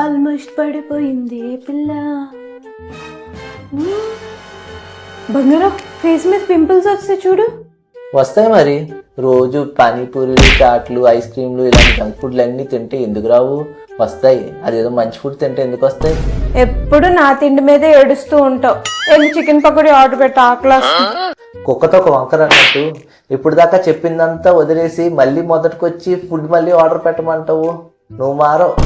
Almost పడిపోయింది పిల్ల. బంగారం ఫేస్ మీద పింపుల్స్ వస్తాయి చూడు. వస్తాయి మరి. రోజు పానీపూరీలు చాట్లు ఐస్ క్రీమ్లు ఇలాంటి జంక్ ఫుడ్లు అన్నీ తింటే ఎందుకు రావు? వస్తాయి. అదేదో మంచి ఫుడ్ తింటే ఎందుకు వస్తాయి? ఎప్పుడు నా తిండి మీదే ఏడుస్తూ ఉంటావు. వెళ్ళి చికెన్ పకోడీ ఆర్డర్ పెట్టు ఆకలి. కుక్కతో ఒక వంకర అన్నట్టు. ఇప్పుడు దాకా చెప్పిందంతా వదిలేసి మళ్ళీ మొదటికొచ్చి ఫుడ్ మళ్ళీ ఆర్డర్ పెట్టమంటావు. నువ్వు మారో.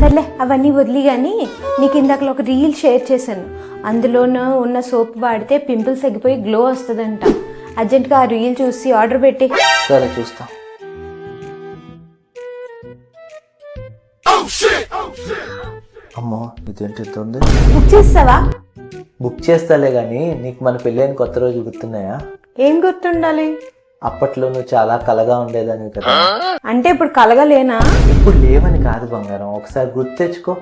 సర్లే అవన్నీ వదిలి కానీ నీకు ఇందాక ఒక రీల్ షేర్ చేశాను. అందులోనూ ఉన్న సోప్ వాడితే పింపుల్స్ తగ్గిపోయి గ్లో వస్తుందంట. అర్జెంట్గా ఆ రీల్ చూసి ఆర్డర్ పెట్టి. సరే చూస్తా. అమ్మో ఇదేంటి ఇంత ఉంది? బుక్ చేస్తావా? బుక్ చేస్తాలే గానీ నీకు మన పెళ్ళైన కొత్త రోజు గుర్తున్నాయా? ఏం గుర్తుండాలి? అప్పట్లో నువ్వు చాలా కలగా ఉండేదాన్ని కదా. అంటే ఇప్పుడు కలగలేనా ఇప్పుడు లేవని కాదు బంగారం. ఒకసారి గుర్తు తెచ్చుకో.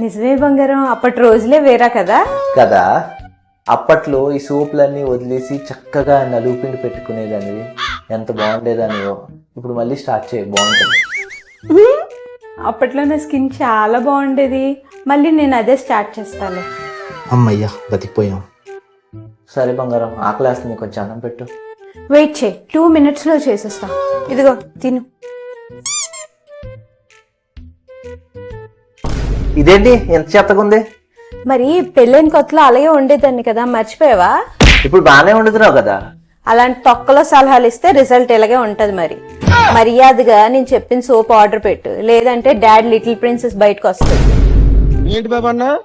నిజమే బంగారం అప్పటి రోజులే వేరా కదా? కదా. అప్పట్లో ఈ సోపులన్నీ వదిలేసి చక్కగా నలుగు పిండి పెట్టుకునేదానివి. ఎంత బాగుండేదానివో. ఇప్పుడు మళ్ళీ స్టార్ట్ చేయి. బాగుంటుంది. అప్పట్లో నా స్కిన్ చాలా బాగుండేది. మళ్ళీ నేను అదే స్టార్ట్ చేస్తాను అమ్మయ్యా బతికిపోయాం. సరే బంగారం ఆకలేస్తుంది కొంచెం అన్నం పెట్టు. వెయిట్ చేయి టూ మినిట్స్లో చేసేస్తా. ఇదిగో తిను. ఇదేంటి? ఎంత చెత్తగుంది? మరి పెళ్ళైన కొత్తలో అలాగే ఉండేదాన్ని కదా మర్చిపోయావా? ఇప్పుడు బాగానే వండుతున్నావు కదా? అలాంటి తొక్కలో సలహాలు ఇస్తే రిజల్ట్ ఇలాగే ఉంటది మరి. మర్యాదగా నేను చెప్పిన సోప్ ఆర్డర్ పెట్టు. లేదంటే డాడ్ లిటిల్ ప్రిన్సెస్ బయటకు వస్తుంది. ఏంటి బాబా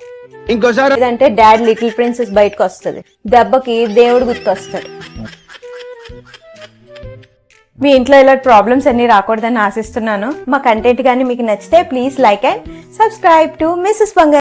ఇంకోసారి లేదంటే డాడ్ లిటిల్ ప్రిన్సెస్ బయటకు వస్తుంది. దెబ్బకి దేవుడు గుర్తొస్తాడు. మీ ఇంట్లో ఇలాంటి ప్రాబ్లమ్స్ అన్ని రాకూడదని ఆశిస్తున్నాను. మా కంటెంట్ కానీ మీకు నచ్చితే please like and subscribe to Mrs Bangaru.